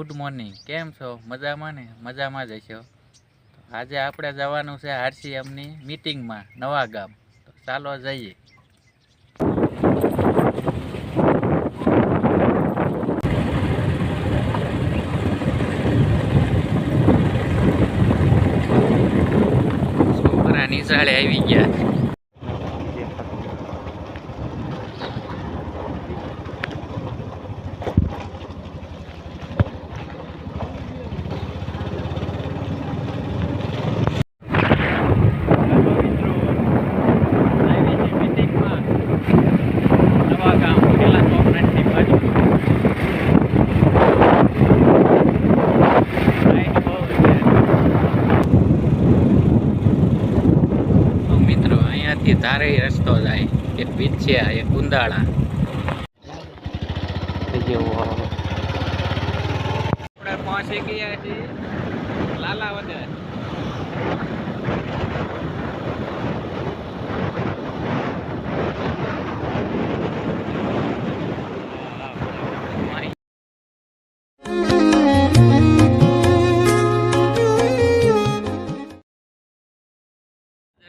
Good morning કેમ છો? મજામાં ને? મજામાં જ હશો. આજે આપણે જવાનું છે આરસીએમની મિટિંગમાં, નવા ગામ. તો ચાલો જઈએ. છોકરા નિશાળે આવી ગયા નવા ગામ પેલા કોપરેટની બાજુ લાઈટ બહુ છે તો મિત્રો ધારે રસ્તો જાય. એક પીછ્યા એક કુંદાળા. આપણે પહોંચી ગયા છીએ.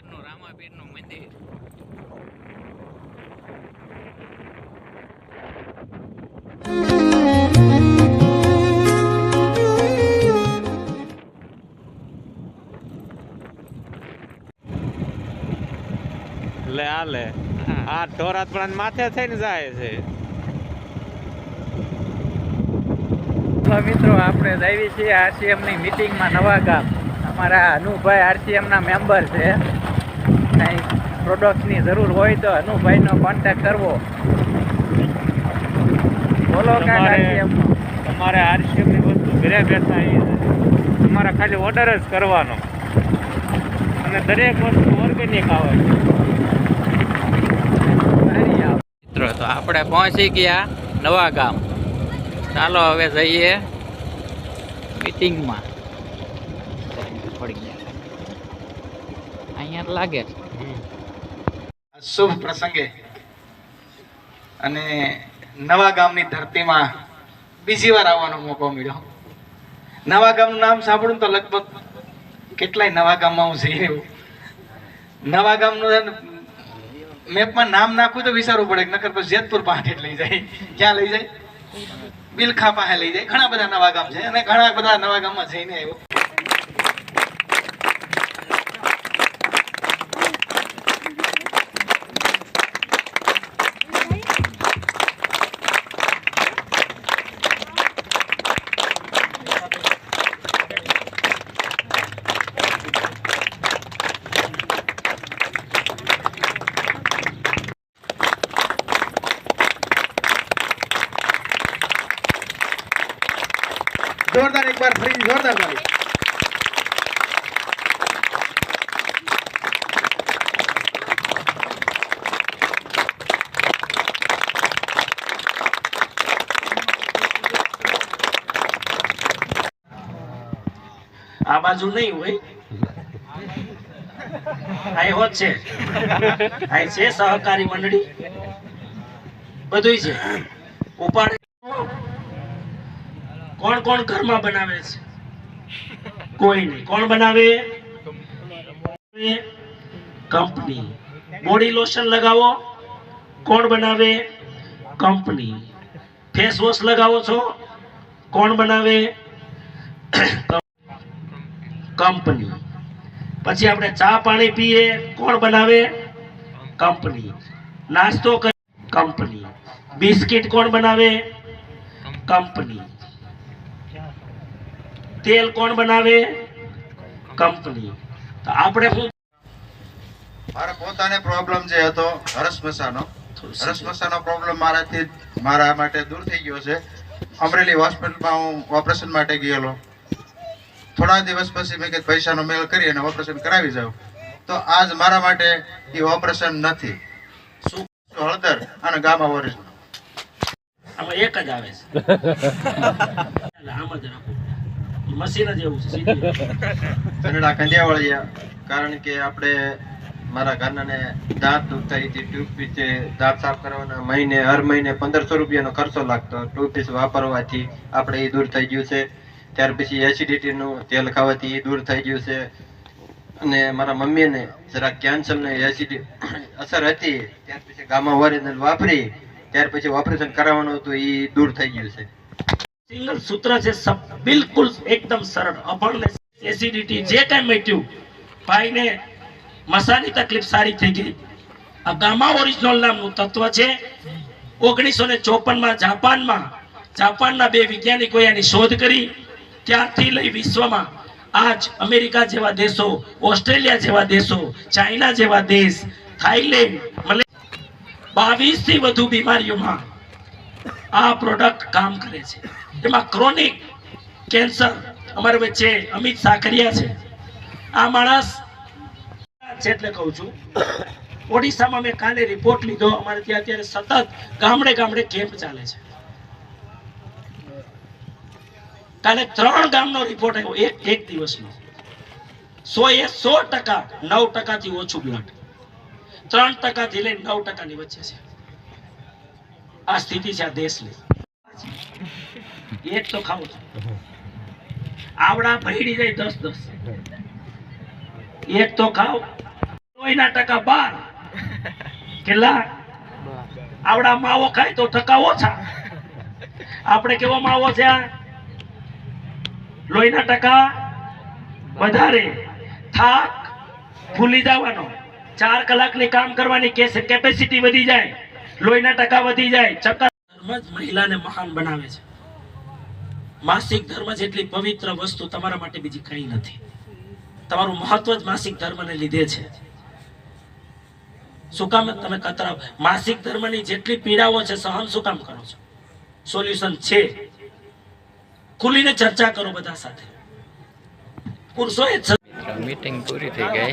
રામાપીરનું મંદિર. લે આ લે. હા. આ ઢોરાત પણ માથે થઈને જાય છે. મિત્રો આપણે જઈએ છીએ આરસીએમની મિટિંગમાં નવા ગામ. અમારા અનુભાઈ આરસીએમના મેમ્બર છે. કંઈ પ્રોડક્ટની જરૂર હોય તો અનુભાઈનો કોન્ટેક્ટ કરવો. બોલો તમારે- આરસીએમની વસ્તુ ઘરે બેઠા તમારે ખાલી ઓર્ડર જ કરવાનો. અને દરેક વસ્તુ ઓર્ગેનિક આવે. છે મિત્રો તો આપણે પહોંચી ગયા નવા ગામ. ચાલો હવે જઈએ મિટિંગમાં પડી ગયા. અહીંયા લાગે છે. શુભ પ્રસંગે. અને નવા ગામની ધરતીમાં બીજી વાર આવવાનો મોકો મળ્યો. નવા ગામનું નામ સાંભળું તો લગભગ કેટલાય નવા ગામમાં હું જઈ રહ્યું. નવા ગામનું મેપમાં નામ નાખવું તો વિચારવું પડે, નકર પછી જેતપુર પાસે લઈ જાય. ક્યાં લઈ જાય? બિલખા પાસે લઈ જાય. ઘણા બધા નવા ગામ છે અને ઘણા બધા નવા ગામમાં જઈને આવ્યો. જોરદાર એકવાર ફરી જોરદાર તાળી આ બાજુ નહીં હોય. આ હોત છે. સહકારી મંડળી. બધું છે. ઉપાડ કોણ કોણ ઘરમાં બનાવે છે? કોઈ નહીં. કોણ બનાવે? કંપની. બોડી લોશન લગાવો. કોણ બનાવે? કંપની. ફેસ વોશ લગાવો છો? કોણ બનાવે? કંપની. પછી આપણે ચા પાણી પીએ. કોણ બનાવે? કંપની. નાસ્તો કરી. કંપની. બિસ્કિટ કોણ બનાવે? કંપની. તેલ કોણ બનાવે? કંપની. તો આપણે શું મારા પોતાને પ્રોબ્લેમ જે હતો હરસમસાનો હરસમસાનો પ્રોબ્લેમ મારાથી મારા માટે દૂર થઈ ગયો છે. અમરેલી હોસ્પિટલમાં હું ઓપરેશન માટે ગયેલો. થોડા દિવસ પછી મેં કે પૈસાનો મેળ કરી અને ઓપરેશન કરાવી જાઉં. તો આજ મારા માટે એ ઓપરેશન નથી. શું હળદર અને ગામા ઓરિજિનલ આમાં એક જ આવે છે. આમ જ રાખો. મશીન જ કારણ કે આપણે મારા ઘરનાને દાંત દુખતા હતી ટૂથપીસ પીસે દાંત સાફ કરવાના મહિને, હર મહિને પંદરસો રૂપિયાનો ખર્ચો લાગતો. ટૂથપીસ વાપરવાથી આપણે એ દૂર થઈ ગયું છે. ત્યાર પછી એસિડિટીનું તેલ ખાવાથી એ દૂર થઈ ગયું છે. અને મારા મમ્મીને જરા કેન્સરને એસિડી અસર હતી. ત્યાર પછી ગામા ઓરિજિનલ વાપરી. ત્યાર પછી ઓપરેશન કરાવવાનું હતું, એ દૂર થઈ ગયું છે. સિંગલ સૂત્ર છે બિલકુલ એકદમ સરળ. અભણને એસિડિટી જે કાંઈ મટ્યું ભાઈને મસાની તકલીફ સારી થઈ ગઈ. આ ગામા ઓરિજિનલ નામનું તત્વ છે, ઓગણીસો ને ચોપનમાં જાપાનમાં, જાપાનના બે વૈજ્ઞાનિકોએ એની શોધ કરી, ત્યારથી લઈ વિશ્વમાં આજ અમેરિકા જેવા દેશો, ઓસ્ટ્રેલિયા જેવા દેશો, ચાઇના જેવા દેશ થાઈલેન્ડ મલે બાવીસથી વધુ બીમારીઓમાં આ પ્રોડક્ટ કામ કરે છે. એમાં ક્રોનિક કેન્સર અમારે વચ્ચે અમિત સાકરિયા છે. આ માણસ છે એટલે કહું છું. ઓડિશામાં મેં કાલે રિપોર્ટ લીધો. અમારે ત્યાં અત્યારે સતત ગામડે ગામડે કેમ્પ ચાલે છે. કાલે ત્રણ ગામનો રિપોર્ટ આવ્યો એક એક દિવસનો. સો એ સો ટકા, નવ ટકાથી ઓછું બ્લડ ત્રણ ટકાથી લઈને નવ ટકાની વચ્ચે છે. આ સ્થિતિ છે આ દેશની. એક તો ખાવું છું. આવડા ભરી જાય દસ દસ. એક તો ખાવ લોહીના ટકા બાર. કેટલા? આવડા માવો ખાય તો ટકા ઓછા. આપણે કેવો માવો છે લોહીના ટકા વધારે. થાક ભૂલી જવાનો. ચાર કલાકની કામ કરવાની કેપેસિટી વધી જાય. લોહીના ટકા વધી જાય, ચક્કર. ધર્મ જ મહિલાને મહાન બનાવે છે. માસિક ધર્મ જેટલી પવિત્ર વસ્તુ તમારા માટે બીજી કંઈ નથી. તમારું મહત્વ જ માસિક ધર્મને લીધે છે. શું કામ તમે કતરા માસિક ધર્મની જેટલી પીડાઓ છે, સહન શું કામ કરો છો? સોલ્યુશન છે. ખુલીને ચર્ચા કરો બધા સાથે. પુરુષોએ મીટિંગ પૂરી થઈ ગઈ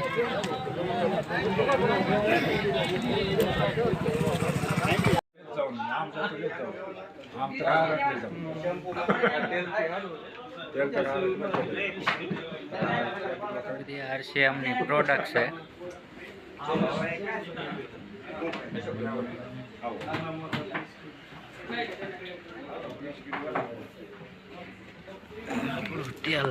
બધી આરસીએમની પ્રોડક્ટ છે તેલ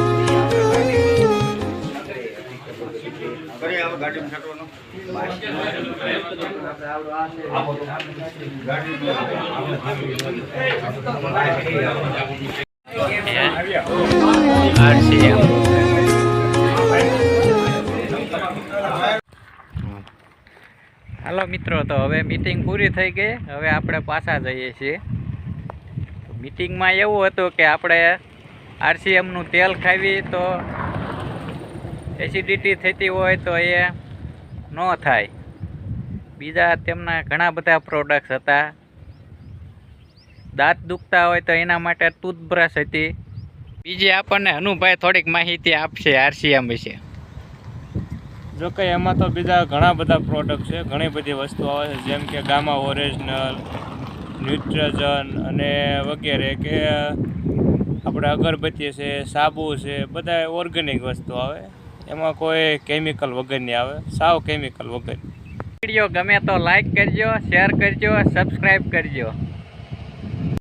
આરસીએમ હાલો મિત્રો, તો હવે મીટિંગ પૂરી થઈ ગઈ. હવે આપણે પાછા જઈએ છીએ. મીટિંગમાં એવું હતું કે આપણે આરસીએમનું તેલ ખાવી, તો એસિડિટી થતી હોય તો એ ન થાય. બીજા તેમના ઘણા બધા પ્રોડક્ટ્સ હતા. દાંત દુખતા હોય તો એના માટે ટૂથબ્રશ હતી. બીજી આપણને હનુભાઈ થોડીક માહિતી આપશે આરસીએમ વિશે. જો કે એમાં તો બીજા ઘણા બધા પ્રોડક્ટ છે, ઘણી બધી વસ્તુ આવે છે, જેમ કે ગામા ઓરિજિનલ ન્યુટ્રજન અને વગેરે કે આપણે અગરબત્તી છે, સાબુ છે, બધા ઓર્ગેનિક વસ્તુ આવે. એમાં કોઈ કેમિકલ વગરની આવે, સાવ કેમિકલ વગર. વીડિયો ગમે તો લાઈક કરજો શેર કરજો સબસ્ક્રાઈબ કરજો.